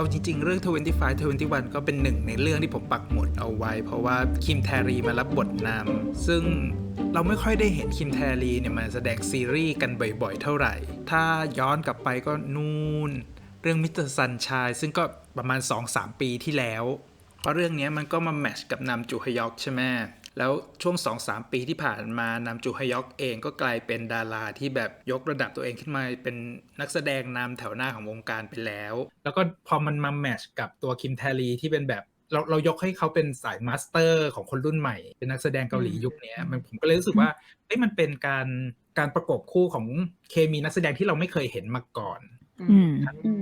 เอาจริง ๆ เรื่อง 25 21 ก็เป็นหนึ่งในเรื่องที่ผมปักหมุดเอาไว้ เพราะว่าคิมแทรีมารับบทนำซึ่งเราไม่ค่อยได้เห็นคิมแทรีเนี่ยมาแสดงซีรีส์กันบ่อยๆ เท่าไหร่ ถ้าย้อนกลับไปก็นู่น เรื่องมิสเตอร์ซันชายซึ่งก็ประมาณ 2-3 ปีที่แล้ว เพราะเรื่องนี้มันก็มาแมทช์กับนำจูฮยอกใช่ไหม แล้วช่วง 2-3 ปีที่ผ่านมานำจูฮยอกเองก็กลายเป็นดาราที่แบบยกระดับตัวเองขึ้นมาเป็นนักแสดงนำแถวหน้าของวงการไปแล้ว แล้วก็พอมันมาแมทช์กับตัวคิมแทรีที่เป็นแบบเราเรายกให้เขาเป็นสายมาสเตอร์ของคนรุ่นใหม่ เป็นนักแสดงเกาหลียุคเนี้ยมันผมก็เลยรู้สึกว่าเอ้ยมันเป็นการการประกบคู่ของเคมีนักแสดงที่เราไม่เคยเห็นมาก่อนอืม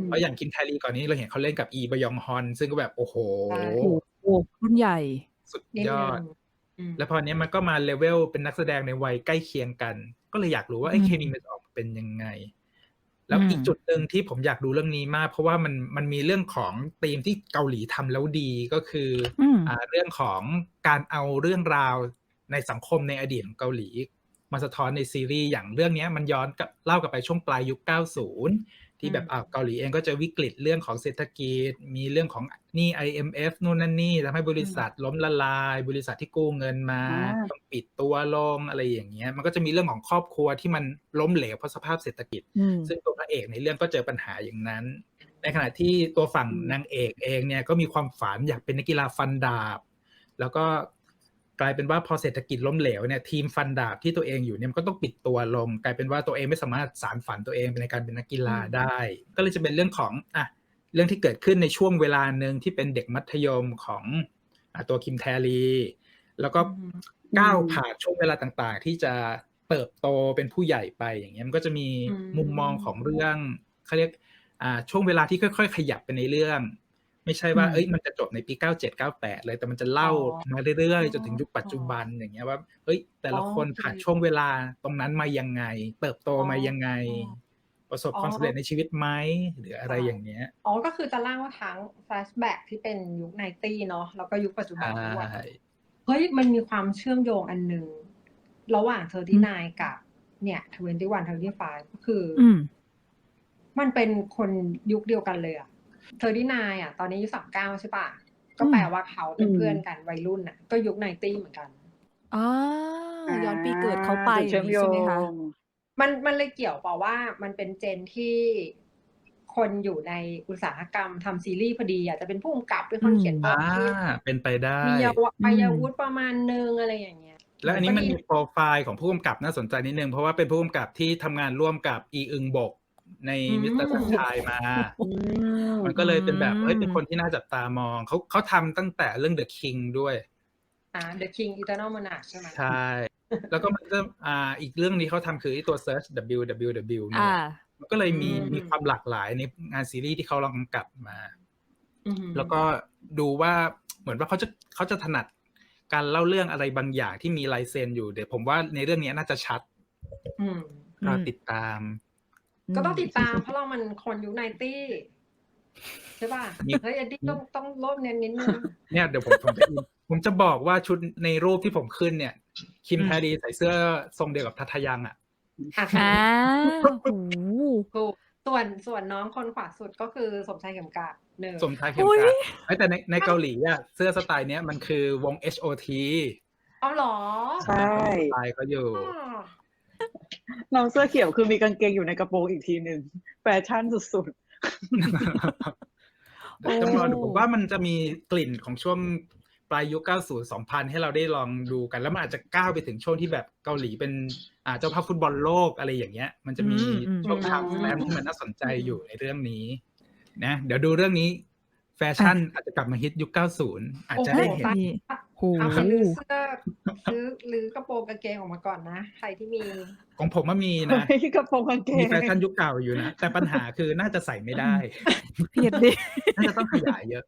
เพราะอย่างคิมแทรีก่อนนี้เราเห็นเขาเล่นกับอีบยองฮอน ซึ่งก็แบบโอ้โหใช่โอ้โหรุ่นใหญ่ สุดนิดยนึอดงอืม แล้วพอเนี้ยมันก็มาเลเวลเป็นนักแสดงในวัยใกล้เคียงกัน ก็เลยอยากรู้ว่าไอ้อืมเคมีมันจะออกมาเป็นยังไง แล้วอืมอีกจุดหนึ่งที่ผมอยากดูเรื่องนี้มาก เพราะว่ามันมันมีเรื่องของธีมที่เกาหลีทำแล้วดีก็คืออืมอ่าเรื่องของการเอาเรื่องราวในสังคมในอดีตของเกาหลีมาสะท้อนในซีรีส์อย่างเรื่องเนี้ยมันย้อนกับเล่ากลับไปช่วงปลายยุค 90 ที่แบบอ่าเกาหลีเองก็จะวิกฤตเรื่องของเศรษฐกิจ มีเรื่องของหนี้ IMF นู่นนั่นนี่ทำให้บริษัทล้มละลาย บริษัทที่กู้เงินมาอ่าต้องปิดตัวลงอะไรอย่างเงี้ย มันก็จะมีเรื่องของครอบครัวที่มันล้มเหลวเพราะสภาพเศรษฐกิจอืมซึ่งตัวพระเอกในเรื่องก็เจอปัญหาอย่างนั้น ในขณะที่ตัวฝั่งนางเอกเองเนี่ยก็มีความฝันอยากเป็นนักกีฬาฟันดาบ แล้วก็ กลายเป็นว่าพอเศรษฐกิจล้มเหลวเนี่ยทีมฟันดาบที่ตัวเองอยู่เนี่ยมันก็ต้องปิดตัวลง กลายเป็นว่าตัวเองไม่สามารถสารฝันตัวเองในการเป็นนักกีฬาได้ ก็เลยจะเป็นเรื่องของอะเรื่องที่เกิดขึ้นในช่วงเวลาหนึ่งที่เป็นเด็กมัธยมของอะตัวคิมแทรี แล้วก็อืมก้าวผ่านช่วงเวลาต่างๆ ที่จะเติบโตเป็นผู้ใหญ่ไปอย่างเงี้ยมันก็จะมีอืมมุมมองของเรื่องเขาเรียกอ่าช่วงเวลาที่ค่อย ๆ ขยับไปในเรื่อง ไม่ใช่ว่าอืมเอ้ยมันจะจบในปี 97 98 เลยแต่มันจะเล่าอ๋อมาเรื่อยอ๋อๆจนถึงยุคปัจจุบันอย่างเงี้ยว่าเฮ้ย แต่ละอ๋อคนโอเคผ่านช่วงเวลาตรงนั้นมายังไง เติบโตมาอ๋อยังไงอ๋อประสบความอ๋อสำเร็จในชีวิตไหมหรืออะไรอย่างเงี้ยอ๋อก็คือจะเล่าทั้งแฟลชแบ็กที่เป็นยุคไนตี้เนาะแล้วก็ยุคปัจจุบันใช่ด้วยเฮ้ยมันมีความเชื่อมโยงอันหนึ่งระหว่างเทอร์ที่นกับ เนี่ยทเวนตี้วันทเวนตี้ไฟก็คือออืมมันเป็นคนยุคเดียวกันเลยอะ เทอร์ที่นอะ ตอนนี้อายุสามเก้าใช่ปะก็แปลว่าเขาเป็นอืมเพื่อนกันวัยรุ่นอะ ก็ยุคไนตี้เหมือนกันอ่าย้อนปีเกิดเขาไปจุดเชื่อมโยใช่ไหมคะงมันมันเลยเกี่ยวเปล่าว่ามันเป็นเจนที่คนอยู่ในอุตสาหกรรมทำซีรีส์พอดีอยากจะเป็นผู้กำกับเป็นคนเขียนบอ่าทที่เป็นไปได้มีเยาวะอืมวัยวุฒิประมาณนึงอะไรอย่างเงี้ย แล้วอันนี้มันก็ดีมีโปรไฟล์ของผู้กำกับน่าสนใจนิดนึงเพราะว่าเป็นผู้กำกับที่ทำงานร่วมกับอีอึงบก ในอืมมิสเตอร์สัญชัยมาอืมมันก็เลยเป็นแบบอืมเฮ้ยเป็นคนที่น่าจับตามองเขาเขาทำตั้งแต่เรื่อง The King ด้วยอ่า The King Eternal Monarch ใช่ไหมใช่ แล้วก็มันก็อ่าอีกเรื่องนี้เขาทำคือไอ้ตัว Search www เนี่อ่ายมันก็เลยมีอืมมีความหลากหลายในงานซีรีส์ที่เขาลองกำกับมาอือหือแล้วก็ดูว่าเหมือนว่าเขาจะเขาจะถนัดการเล่าเรื่องอะไรบางอย่างที่มีลายเซ็นอยู่เดี๋ยวผมว่าในเรื่องนี้น่าจะชัดอืมรออืมติดตาม ก็ต้องติดตามเพราะเรามันคนยุคไนตี้ใช่ป่ะมีเฮ้ยเอ็ดดี้ต้องต้องโลดเน้นนิดนึงเนี่ยเดี๋ยวผมผมจะผมจะบอกว่าชุดในรูปที่ผมขึ้นเนี่ย คิมอืมแพรรีใส่เสื้อทรงเดียวกับทัทยังอะอะอ่าโอ้โหถูกส่วนส่วนน้องคนขวาสุดก็คือสมชายเข็มกลัดหนึ่งสมชายเข็มอุ๊กยลัดเอ้ยแต่ในในเกาหลีอะเสื้อสไตล์เนี้ยมันคือวง HOT เอาเหรอ ใช่สไตล์เขาอยู่อ๋อ น้องเสื้อเขียวคือมีกางเกงอยู่ในกระโปรงอีกทีหนึ่งแฟชั่นสุดเดี๋ยวต้องรอดูผมว่ามันจะมีกลิ่นของช่วงปลายยุค 90 2000 ให้เราได้ลองดูกัน แล้วมันอาจจะก้าวไปถึงช่วงที่แบบเกาหลีเป็นอ่าเจ้าภาพฟุตบอลโลกอะไรอย่างเงี้ย มันจะมีอืมอืมช่วงทางแลมที่มันน่าสนใจอยู่ในเรื่องนี้ นะ เดี๋ยวดูเรื่องนี้ แฟชั่นอาจจะกลับมาฮิตยุค 90 อาจจะได้เห็นนี่ โหเอาไปลื้อเสื้อซื้อลื้อกระโปรงกางเกงออกมาก่อนนะ ใครที่มีของผมว่ามีๆนะเฮ้ยกระโปรงกางเกมีงแฟชั่นยุคเก่าอยู่นะ แต่ปัญหาคือน่าจะใส่ไม่ได้เพียดดิน่าจะต้องขยายเยอะ